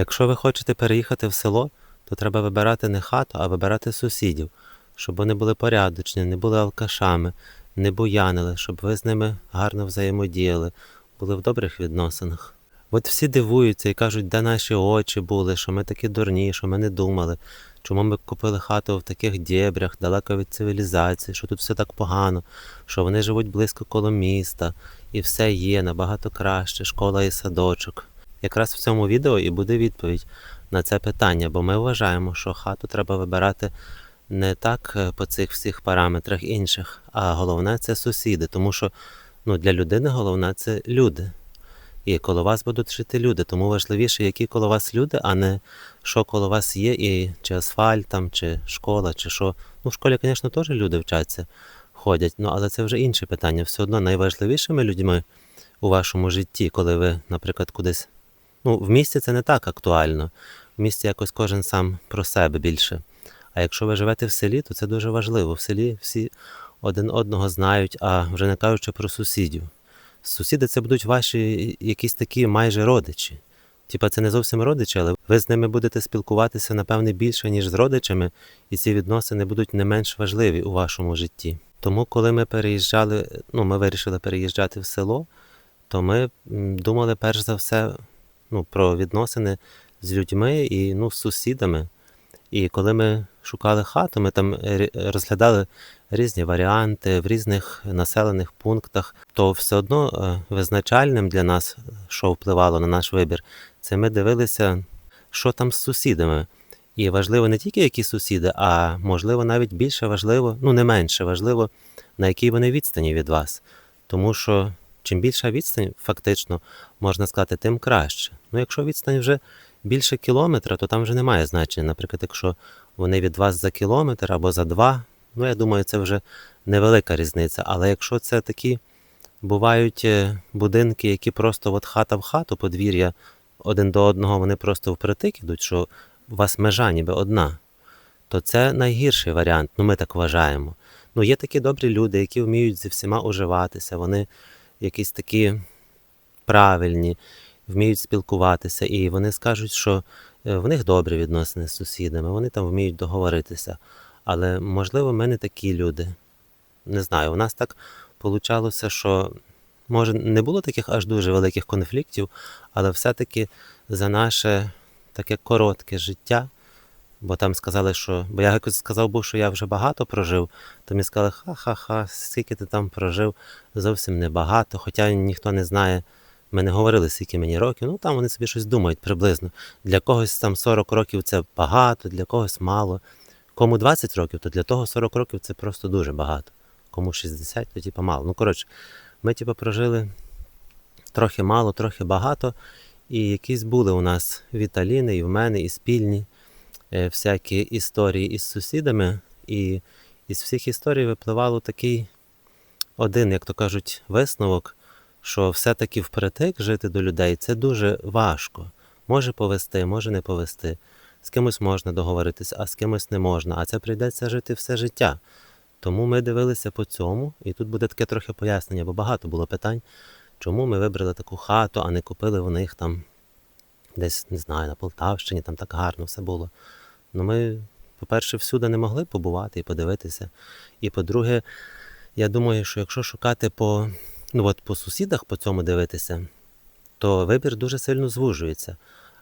Якщо ви хочете переїхати в село, то треба вибирати не хату, а вибирати сусідів, щоб вони були порядочні, не були алкашами, не буянили, щоб ви з ними гарно взаємодіяли, були в добрих відносинах. От всі дивуються і кажуть, де наші очі були, що ми такі дурні, що ми не думали, чому ми купили хату в таких дєбрях, далеко від цивілізації, що тут все так погано, що вони живуть близько коло міста, і все є набагато краще, школа і садочок. Якраз в цьому відео і буде відповідь на це питання, бо ми вважаємо, що хату треба вибирати не так е, по цих всіх параметрах інших, а головне це сусіди, тому що ну, для людини головне це люди. І коло вас будуть жити люди, тому важливіше, які коло вас люди, а не що коло вас є, і чи асфальт там, чи школа, чи що. Ну, в школі, звісно, теж люди вчаться, ходять, ну, але це вже інше питання. Все одно найважливішими людьми у вашому житті, коли ви, наприклад, кудись. Ну, в місті це не так актуально. В місті якось кожен сам про себе більше. А якщо ви живете в селі, то це дуже важливо. В селі всі один одного знають, а вже не кажучи про сусідів. Сусіди це будуть ваші якісь такі майже родичі. Типа це не зовсім родичі, але ви з ними будете спілкуватися, напевне, більше, ніж з родичами, і ці відносини будуть не менш важливі у вашому житті. Тому, коли ми переїжджали, ну, ми вирішили переїжджати в село, то ми думали перш за все ну, про відносини з людьми і ну, з сусідами. І коли ми шукали хату, ми там рі- розглядали різні варіанти в різних населених пунктах, то все одно е, визначальним для нас, що впливало на наш вибір, це ми дивилися, що там з сусідами. І важливо не тільки які сусіди, а можливо навіть більше важливо, ну не менше важливо, на якій вони відстані від вас. Тому що чим більша відстань, фактично, можна сказати, тим краще. Ну, якщо відстань вже більше кілометра, то там вже немає значення. Наприклад, якщо вони від вас за кілометр або за два, ну я думаю, це вже невелика різниця. Але якщо це такі бувають е, будинки, які просто от хата в хату, подвір'я один до одного, вони просто впритик ідуть, що у вас межа ніби одна, то це найгірший варіант. Ну ми так вважаємо. Ну, є такі добрі люди, які вміють зі всіма уживатися, вони якісь такі правильні, вміють спілкуватися, і вони скажуть, що е, в них добрі відносини з сусідами, вони там вміють договоритися. Але можливо, ми не такі люди. Не знаю, у нас так получалося, що може не було таких аж дуже великих конфліктів, але все-таки за наше таке коротке життя. Бо там сказали, що. Бо я якось сказав був, що я вже багато прожив, то мені сказали, ха-ха-ха, скільки ти там прожив, зовсім небагато, хоча ніхто не знає. Ми не говорили, скільки мені років, ну там вони собі щось думають приблизно. Для когось там 40 років це багато, для когось мало. Кому 20 років, то для того 40 років це просто дуже багато. Кому 60, то типу мало. Ну, коротше, ми типу, прожили трохи мало, трохи багато. І якісь були у нас Віталіни, і в мене, і спільні е, всякі історії із сусідами. І із всіх історій випливало такий один, як то кажуть, висновок, що все-таки впритик жити до людей це дуже важко. Може повести, може не повести. З кимось можна договоритися, а з кимось не можна. А це прийдеться жити все життя. Тому ми дивилися по цьому, і тут буде таке трохи пояснення, бо багато було питань, чому ми вибрали таку хату, а не купили в них там десь, не знаю, на Полтавщині, там так гарно все було. Ну ми, по-перше, всюди не могли побувати і подивитися. І по-друге, я думаю, що якщо шукати по, ну, от по сусідах по цьому дивитися, то вибір дуже сильно звужується.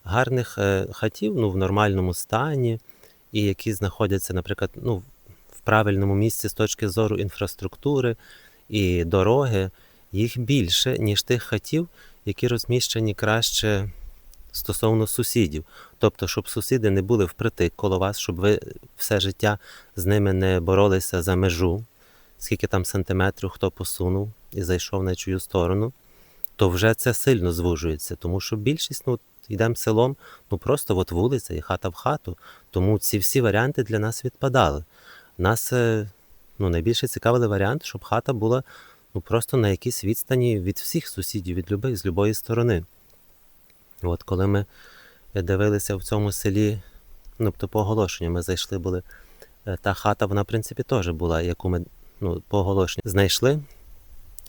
Гарних е, хатів ну, в нормальному стані, і які знаходяться, наприклад, ну, в правильному місці з точки зору інфраструктури і дороги, їх більше, ніж тих хатів, які розміщені краще стосовно сусідів. Тобто, щоб сусіди не були впритик коло вас, щоб ви все життя з ними не боролися за межу, скільки там сантиметрів хто посунув і зайшов на чию сторону, то вже це сильно звужується, тому що більшість, ну, йдемо селом, ну просто от вулиця і хата в хату. Тому ці всі варіанти для нас відпадали. Нас е, ну, найбільше цікавили варіант, щоб хата була ну, просто на якійсь відстані від всіх сусідів, від любих, з любої сторони. От коли ми дивилися в цьому селі, ну, тобто по оголошенню ми зайшли, були. е, Та хата, вона, в принципі, теж була, яку ми ну, по оголошенню знайшли.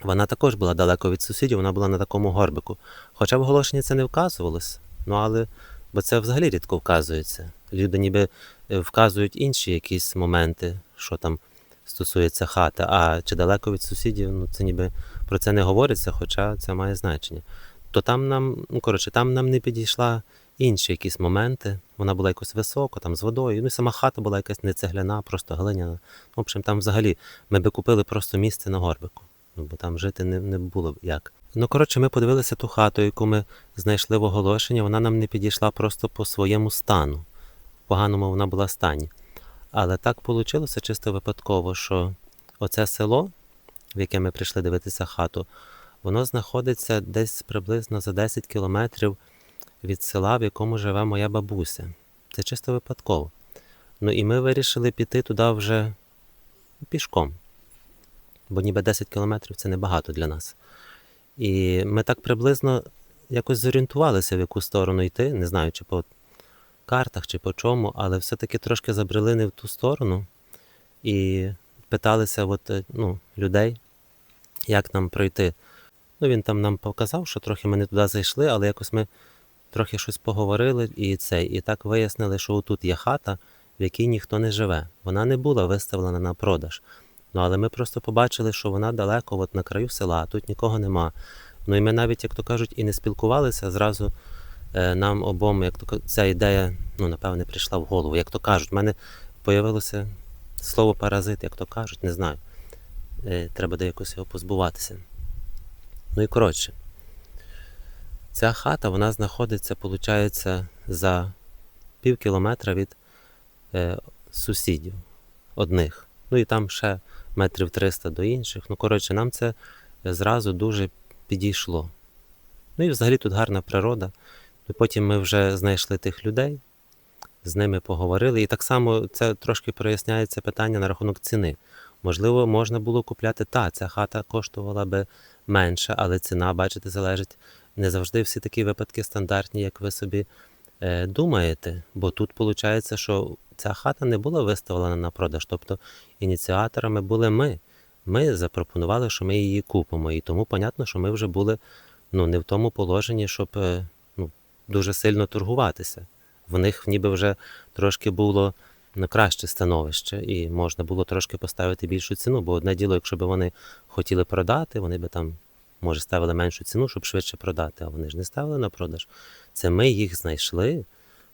Вона також була далеко від сусідів, вона була на такому горбику. Хоча в оголошенні це не вказувалось, ну але Бо це взагалі рідко вказується. Люди ніби е, вказують інші якісь моменти, що там стосується хати, а чи далеко від сусідів, ну це ніби про це не говориться, хоча це має значення. То там нам, ну коротше, там нам не підійшла інші якісь моменти. Вона була якось високо, там з водою. Ну і сама хата була якась не цегляна, просто глиняна. В общем, там взагалі ми би купили просто місце на горбику. Ну, бо там жити не, не було б як. Ну, коротше, ми подивилися ту хату, яку ми знайшли в оголошенні. Вона нам не підійшла просто по своєму стану. В поганому вона була стані. Але так вийшло чисто випадково, що оце село, в яке ми прийшли дивитися хату, воно знаходиться десь приблизно за 10 кілометрів від села, в якому живе моя бабуся. Це чисто випадково. Ну і ми вирішили піти туди вже пішком. Бо ніби 10 кілометрів це небагато для нас. І ми так приблизно якось зорієнтувалися, в яку сторону йти, не знаю, чи по картах, чи по чому, але все-таки трошки забрели не в ту сторону і питалися от, е, ну, людей, як нам пройти. Ну, він там нам показав, що трохи ми не туди зайшли, але якось ми трохи щось поговорили і це, і так вияснили, що тут є хата, в якій ніхто не живе. Вона не була виставлена на продаж. Ну, але ми просто побачили, що вона далеко, от на краю села, тут нікого нема. Ну і ми навіть, як то кажуть, і не спілкувалися, зразу е, нам обом, як то ця ідея, ну, напевне, прийшла в голову. Як то кажуть, в мене появилося слово паразит, як то кажуть, не знаю. Е, треба де якось його позбуватися. Ну і коротше, ця хата, вона знаходиться, виходить, за пів кілометра від е, сусідів одних. Ну і там ще метрів 300 до інших. Ну, коротше, нам це зразу дуже підійшло. Ну і взагалі тут гарна природа. І потім ми вже знайшли тих людей, з ними поговорили. І так само це трошки проясняється питання на рахунок ціни. Можливо, можна було купляти та, ця хата коштувала би менше, але ціна, бачите, залежить не завжди всі такі випадки стандартні, як ви собі е, думаєте. Бо тут виходить, що ця хата не була виставлена на продаж. Тобто ініціаторами були ми. Ми запропонували, що ми її купимо. І тому, понятно, що ми вже були ну, не в тому положенні, щоб е, ну, дуже сильно торгуватися. В них ніби вже трошки було ну, краще становище, і можна було трошки поставити більшу ціну. Бо одне діло, якщо б вони хотіли продати, вони би там, може, ставили меншу ціну, щоб швидше продати, а вони ж не ставили на продаж. Це ми їх знайшли,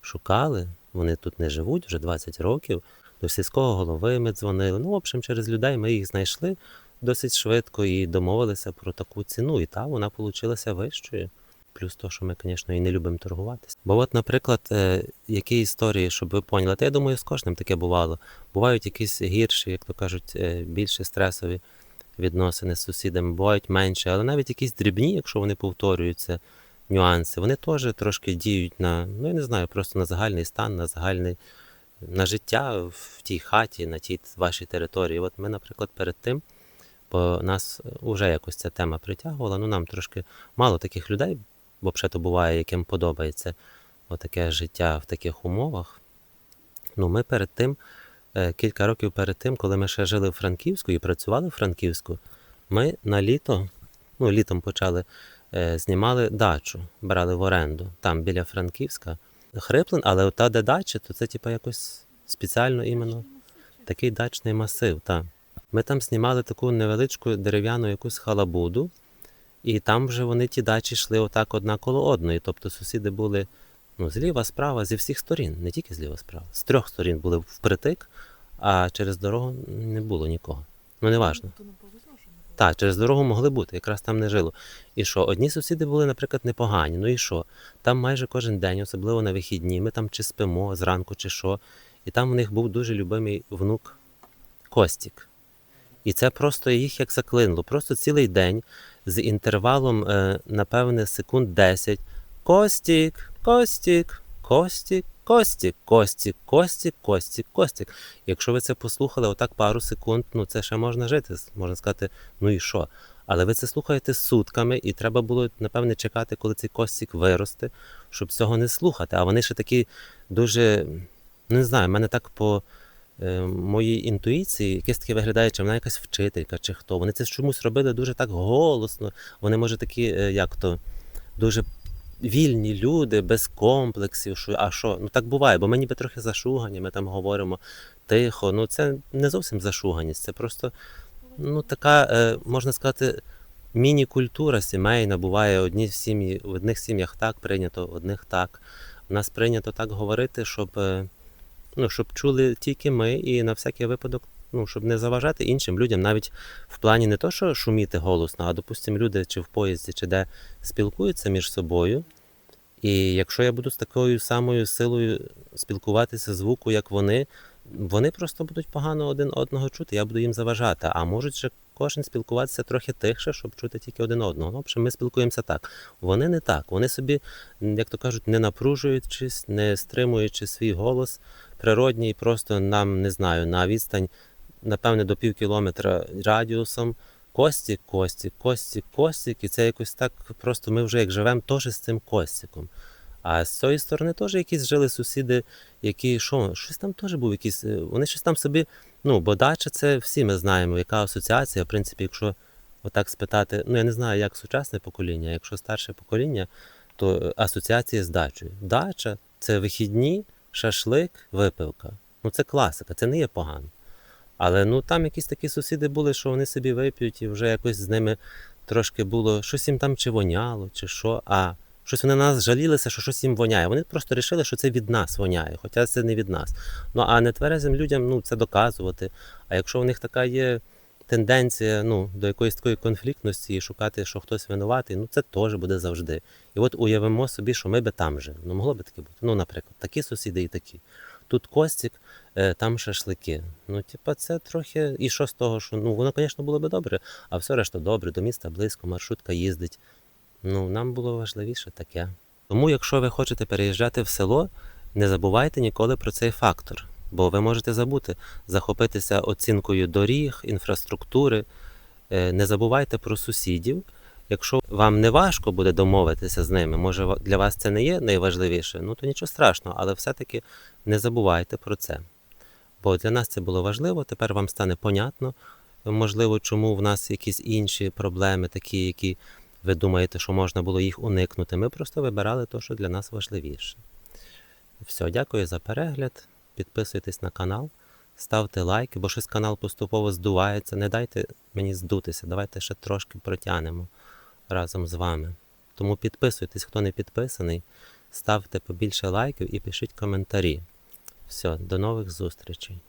шукали. Вони тут не живуть вже 20 років. До сільського голови ми дзвонили. Ну, в общем, через людей ми їх знайшли досить швидко і домовилися про таку ціну. І та вона вийшла вищою. Плюс то, що ми, звісно, і не любимо торгуватися. Бо, от, наприклад, е, які історії, щоб ви поняли, та я думаю, з кожним таке бувало. Бувають якісь гірші, як то кажуть, е, більше стресові відносини з сусідами, бувають менше, але навіть якісь дрібні, якщо вони повторюються, нюанси, вони теж трошки діють на, ну я не знаю, просто на загальний стан, на загальний на життя в тій хаті, на тій вашій території. От ми, наприклад, перед тим, бо нас вже якось ця тема притягувала, ну нам трошки мало таких людей, бо взагалі буває, яким подобається отаке життя в таких умовах. Ну, ми перед тим, е, кілька років перед тим, коли ми ще жили в Франківську і працювали в Франківську, ми на літо, ну, літом почали, е, знімали дачу, брали в оренду там біля Франківська. Хриплин, але та, де дача, то це типу якось спеціально іменно такий дачний масив. Та. Ми там знімали таку невеличку дерев'яну якусь халабуду, і там вже вони ті дачі йшли отак одна коло одної. Тобто сусіди були ну, зліва, справа, зі всіх сторін, не тільки зліва, справа. З трьох сторін були впритик, а через дорогу не було нікого. Ну, не важно. Так, через дорогу могли бути, якраз там не жило. І що, одні сусіди були, наприклад, непогані. Ну і що? Там майже кожен день, особливо на вихідні, ми там чи спимо зранку, чи що. І там в них був дуже любимий внук Костік. І це просто їх як заклинило. Просто цілий день з інтервалом, е, напевне, секунд 10. Костік, Костік, Костік, Костік, Костік, Костік, Костік, Костік. Якщо ви це послухали отак пару секунд, ну це ще можна жити. Можна сказати, ну і що? Але ви це слухаєте сутками, і треба було, напевне, чекати, коли цей Костік виросте, щоб цього не слухати. А вони ще такі дуже, не знаю, в мене так по е, моїй інтуїції, якесь таке виглядає, чи вона якась вчителька, чи хто. Вони це чомусь робили дуже так голосно. Вони, може, такі, е, як то, дуже вільні люди, без комплексів. Що, а що? Ну так буває, бо ми ніби трохи зашугані, ми там говоримо тихо. Ну це не зовсім зашуганість, це просто ну, така, е, можна сказати, міні-культура сімейна. Буває одні сім'ї, в одних сім'ях так прийнято, в одних так. У нас прийнято так говорити, щоб, е, ну, щоб чули тільки ми, і на всякий випадок, ну, щоб не заважати іншим людям, навіть в плані не то, що шуміти голосно, а допустимо, люди чи в поїзді, чи де спілкуються між собою. І якщо я буду з такою самою силою спілкуватися звуку, як вони, вони просто будуть погано один одного чути, я буду їм заважати. А можуть же кожен спілкуватися трохи тихше, щоб чути тільки один одного. Ну, в общем, ми спілкуємося так. Вони не так. Вони собі, як то кажуть, не напружуючись, не стримуючи свій голос природній, просто нам не знаю, на відстань, напевне, до пів кілометра радіусом. Костік, Костік, Костік, Костік, і це якось так просто ми вже як живемо теж з цим Костіком. А з цієї сторони теж якісь жили сусіди, які що, щось там теж був якийсь. е, Вони щось там собі. Ну, бо дача це всі ми знаємо, яка асоціація. В принципі, якщо отак спитати, ну я не знаю, як сучасне покоління, якщо старше покоління, то е, асоціація з дачею. Дача це вихідні, шашлик, випивка. Ну це класика, це не є погано. Але ну там якісь такі сусіди були, що вони собі вип'ють, і вже якось з ними трошки було щось їм там чи воняло, чи що. А щось вони на нас жалілися, що щось їм воняє. Вони просто вирішили, що це від нас воняє, хоча це не від нас. Ну а нетверезим людям ну, це доказувати. А якщо у них така є тенденція ну, до якоїсь такої конфліктності і шукати, що хтось винуватий, ну це теж буде завжди. І от уявимо собі, що ми би там жили. Ну могло би таке бути. Ну, наприклад, такі сусіди і такі. Тут Костік, е, там шашлики. Ну, типа, це трохи. І що з того, що ну воно, звісно, було би добре, а все решта добре, до міста близько, маршрутка їздить. Ну, нам було важливіше таке. Тому, якщо ви хочете переїжджати в село, не забувайте ніколи про цей фактор, бо ви можете забути захопитися оцінкою доріг, інфраструктури. Е, Не забувайте про сусідів. Якщо вам не важко буде домовитися з ними, може для вас це не є найважливіше, ну то нічого страшного, але все-таки не забувайте про це. Бо для нас це було важливо, тепер вам стане понятно, можливо, чому в нас якісь інші проблеми, такі, які ви думаєте, що можна було їх уникнути. Ми просто вибирали те, що для нас важливіше. Все, дякую за перегляд. Підписуйтесь на канал, ставте лайки, бо щось канал поступово здувається. Не дайте мені здутися, давайте ще трошки протягнемо разом з вами. Тому підписуйтесь, хто не підписаний, ставте побільше лайків і пишіть коментарі. Все, до нових зустрічей.